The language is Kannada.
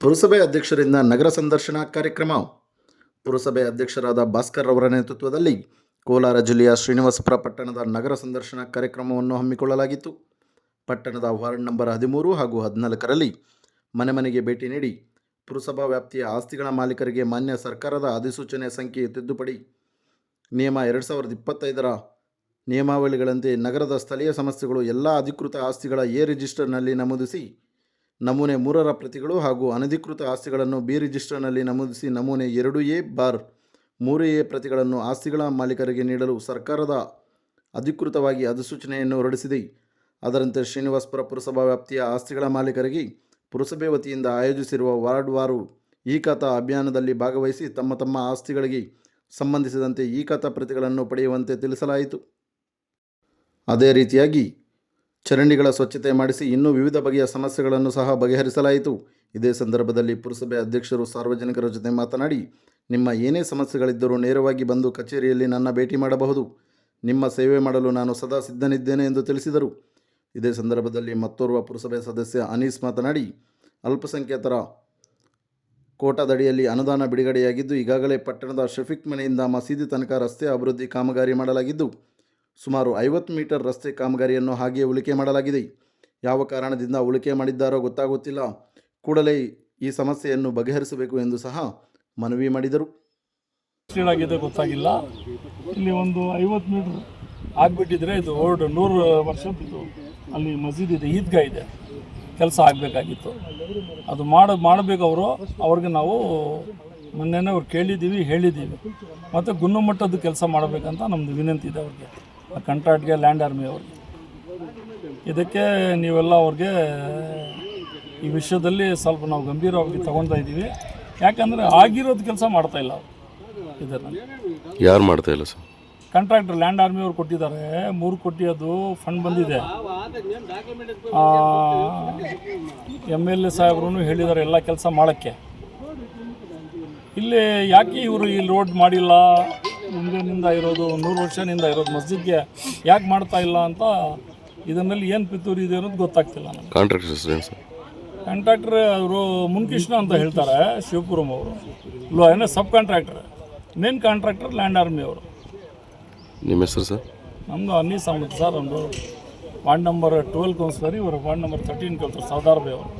ಪುರಸಭೆ ಅಧ್ಯಕ್ಷರಿಂದ ನಗರ ಸಂದರ್ಶನ ಕಾರ್ಯಕ್ರಮ. ಪುರಸಭೆ ಅಧ್ಯಕ್ಷರಾದ ಭಾಸ್ಕರ್ ಅವರ ನೇತೃತ್ವದಲ್ಲಿ ಕೋಲಾರ ಜಿಲ್ಲೆಯ ಶ್ರೀನಿವಾಸಪುರ ಪಟ್ಟಣದ ನಗರ ಸಂದರ್ಶನ ಕಾರ್ಯಕ್ರಮವನ್ನು ಹಮ್ಮಿಕೊಳ್ಳಲಾಗಿತ್ತು. ಪಟ್ಟಣದ ವಾರ್ಡ್ ನಂಬರ್ ಹದಿಮೂರು ಹಾಗೂ ಹದಿನಾಲ್ಕರಲ್ಲಿ ಮನೆ ಮನೆಗೆ ಭೇಟಿ ನೀಡಿ ಪುರಸಭಾ ವ್ಯಾಪ್ತಿಯ ಆಸ್ತಿಗಳ ಮಾಲೀಕರಿಗೆ ಮಾನ್ಯ ಸರ್ಕಾರದ ಅಧಿಸೂಚನೆ ಸಂಖ್ಯೆ ತಿದ್ದುಪಡಿ. ನಿಯಮ ಎರಡು ಸಾವಿರದ ಇಪ್ಪತ್ತೈದರ ನಿಯಮಾವಳಿಗಳಂತೆ ನಗರದ ಸ್ಥಳೀಯ ಸಮಸ್ಯೆಗಳು ಎಲ್ಲ ಅಧಿಕೃತ ಆಸ್ತಿಗಳ ಎ ರಿಜಿಸ್ಟರ್ನಲ್ಲಿ ನಮೂದಿಸಿ ನಮೂನೆ ಮೂರರ ಪ್ರತಿಗಳು ಹಾಗೂ ಅನಧಿಕೃತ ಆಸ್ತಿಗಳನ್ನು ಬಿ ರಿಜಿಸ್ಟರ್ನಲ್ಲಿ ನಮೂದಿಸಿ ನಮೂನೆ ಎರಡು ಎ ಬಾರ್ ಮೂರು ಎ ಪ್ರತಿಗಳನ್ನು ಆಸ್ತಿಗಳ ಮಾಲೀಕರಿಗೆ ನೀಡಲು ಸರ್ಕಾರದ ಅಧಿಕೃತವಾಗಿ ಅಧಿಸೂಚನೆಯನ್ನು ಹೊರಡಿಸಿದೆ. ಅದರಂತೆ ಶ್ರೀನಿವಾಸಪುರ ಪುರಸಭಾ ವ್ಯಾಪ್ತಿಯ ಆಸ್ತಿಗಳ ಮಾಲೀಕರಿಗೆ ಪುರಸಭೆ ವತಿಯಿಂದ ಆಯೋಜಿಸಿರುವ ವಾರ್ಡ್ ವಾರು ಈ ಖಾತಾ ಅಭಿಯಾನದಲ್ಲಿ ಭಾಗವಹಿಸಿ ತಮ್ಮ ತಮ್ಮ ಆಸ್ತಿಗಳಿಗೆ ಸಂಬಂಧಿಸಿದಂತೆ ಈ ಖಾತಾ ಪ್ರತಿಗಳನ್ನು ಪಡೆಯುವಂತೆ ತಿಳಿಸಲಾಯಿತು. ಅದೇ ರೀತಿಯಾಗಿ ಚರಂಡಿಗಳ ಸ್ವಚ್ಛತೆ ಮಾಡಿಸಿ ಇನ್ನೂ ವಿವಿಧ ಬಗೆಯ ಸಮಸ್ಯೆಗಳನ್ನು ಸಹ ಬಗೆಹರಿಸಲಾಯಿತು. ಇದೇ ಸಂದರ್ಭದಲ್ಲಿ ಪುರಸಭೆ ಅಧ್ಯಕ್ಷರು ಸಾರ್ವಜನಿಕರ ಜೊತೆ ಮಾತನಾಡಿ, ನಿಮ್ಮ ಏನೇ ಸಮಸ್ಯೆಗಳಿದ್ದರೂ ನೇರವಾಗಿ ಬಂದು ಕಚೇರಿಯಲ್ಲಿ ನನ್ನ ಭೇಟಿ ಮಾಡಬಹುದು. ನಿಮ್ಮ ಸೇವೆ ಮಾಡಲು ನಾನು ಸದಾ ಸಿದ್ಧನಿದ್ದೇನೆ ಎಂದು ತಿಳಿಸಿದರು. ಇದೇ ಸಂದರ್ಭದಲ್ಲಿ ಮತ್ತೋರ್ವ ಪುರಸಭೆ ಸದಸ್ಯ ಅನೀಸ್ ಮಾತನಾಡಿ, ಅಲ್ಪಸಂಖ್ಯಾತರ ಕೋಟಾದಡಿಯಲ್ಲಿ ಅನುದಾನ ಬಿಡುಗಡೆಯಾಗಿದ್ದು, ಈಗಾಗಲೇ ಪಟ್ಟಣದ ಶಫಿಕ್ ಮನೆಯಿಂದ ಮಸೀದಿ ತನಕ ರಸ್ತೆ ಅಭಿವೃದ್ಧಿ ಕಾಮಗಾರಿ ಮಾಡಲಾಗಿದ್ದು ಸುಮಾರು ಐವತ್ತು ಮೀಟರ್ ರಸ್ತೆ ಕಾಮಗಾರಿಯನ್ನು ಹಾಗೆಯೇ ಉಳಿಕೆ ಮಾಡಲಾಗಿದೆ. ಯಾವ ಕಾರಣದಿಂದ ಉಳಿಕೆ ಮಾಡಿದ್ದಾರೋ ಗೊತ್ತಾಗುತ್ತಿಲ್ಲ. ಕೂಡಲೇ ಈ ಸಮಸ್ಯೆಯನ್ನು ಬಗೆಹರಿಸಬೇಕು ಎಂದು ಸಹ ಮನವಿ ಮಾಡಿದರು. ಗೊತ್ತಾಗಿಲ್ಲ. ಇಲ್ಲಿ ಒಂದು ಐವತ್ತು ಮೀಟರ್ ಆಗಿಬಿಟ್ಟಿದ್ರೆ ಇದು ಓಲ್ಡ್ ನೂರು ವರ್ಷದ್ದು ಅಲ್ಲಿ ಮಸೀದಿ ಇದೆ, ಈದ್ಗಾ ಇದೆ. ಕೆಲಸ ಆಗಬೇಕಾಗಿತ್ತು. ಅದು ಮಾಡ, ಮಾಡಬೇಕು ಅವರು. ಅವ್ರಿಗೆ ನಾವು ಮೊನ್ನೆನೇ ಅವ್ರು ಕೇಳಿದ್ದೀವಿ, ಹೇಳಿದ್ದೀವಿ. ಮತ್ತು ಗುಣಮಟ್ಟದ ಕೆಲಸ ಮಾಡಬೇಕಂತ ನಮ್ಮದು ವಿನಂತಿ ಇದೆ ಅವ್ರಿಗೆ. ಆ ಕಂಟ್ರಾಕ್ಟ್ಗೆ ಲ್ಯಾಂಡ್ ಆರ್ಮಿ ಅವ್ರಿಗೆ ಇದಕ್ಕೆ ನೀವೆಲ್ಲ ಅವ್ರಿಗೆ ಈ ವಿಷಯದಲ್ಲಿ ಸ್ವಲ್ಪ ನಾವು ಗಂಭೀರವಾಗಿ ತಗೊತಾ ಇದ್ದೀವಿ. ಯಾಕಂದರೆ ಆಗಿರೋದು ಕೆಲಸ ಮಾಡ್ತಾ ಇಲ್ಲ ಅವರು. ಇದನ್ನು ಯಾರು ಮಾಡ್ತಾ ಇಲ್ಲ ಸರ್? ಕಾಂಟ್ರಾಕ್ಟರ್ ಲ್ಯಾಂಡ್ ಆರ್ಮಿ ಅವ್ರು ಕೊಟ್ಟಿದ್ದಾರೆ. ಮೂರು ಕೋಟಿ ಅದು ಫಂಡ್ ಬಂದಿದೆ. ಎಂ ಎಲ್ ಎ ಸಾಹೇಬ್ರು ಹೇಳಿದ್ದಾರೆ ಎಲ್ಲ ಕೆಲಸ ಮಾಡೋಕ್ಕೆ. ಇಲ್ಲಿ ಯಾಕೆ ಇವರು ಈ ರೋಡ್ ಮಾಡಿಲ್ಲ? ಮುಂದಿನಿಂದ ಇರೋದು ನೂರು ವರ್ಷದಿಂದ ಇರೋದು ಮಸ್ಜಿದ್ಗೆ ಯಾಕೆ ಮಾಡ್ತಾ ಇಲ್ಲ ಅಂತ ಇದನ್ನಲ್ಲಿ ಏನು ಪಿತೂರಿ ಇದೆ ಅನ್ನೋದು ಗೊತ್ತಾಗ್ತಿಲ್ಲ ನನಗೆ ಕಾಂಟ್ರಾಕ್ಟರ್ ಹೆಸರು ಏನು ಸರ್? ಕಾಂಟ್ರಾಕ್ಟರ್ ಅವರು ಮುನ್ಕೃಷ್ಣ ಅಂತ ಹೇಳ್ತಾರೆ ಶಿವಪುರಂ ಅವರು. ಲೋ ಏನೋ sub contractor main contractor land army ಅವರು. ನಿಮ್ಮ ಹೆಸರು ಸರ್? ನಮ್ಮದು ಅನ್ನೀಸ್ ಅಹಮದ್ ಸರ್ ಒಂದು ವಾರ್ಡ್ ನಂಬರ್ ಟ್ವೆಲ್ ಕೌನ್ಸಿಲರ್ ಇವರು ward number thirteen councillor Sardar ಬೇ ಅವರು.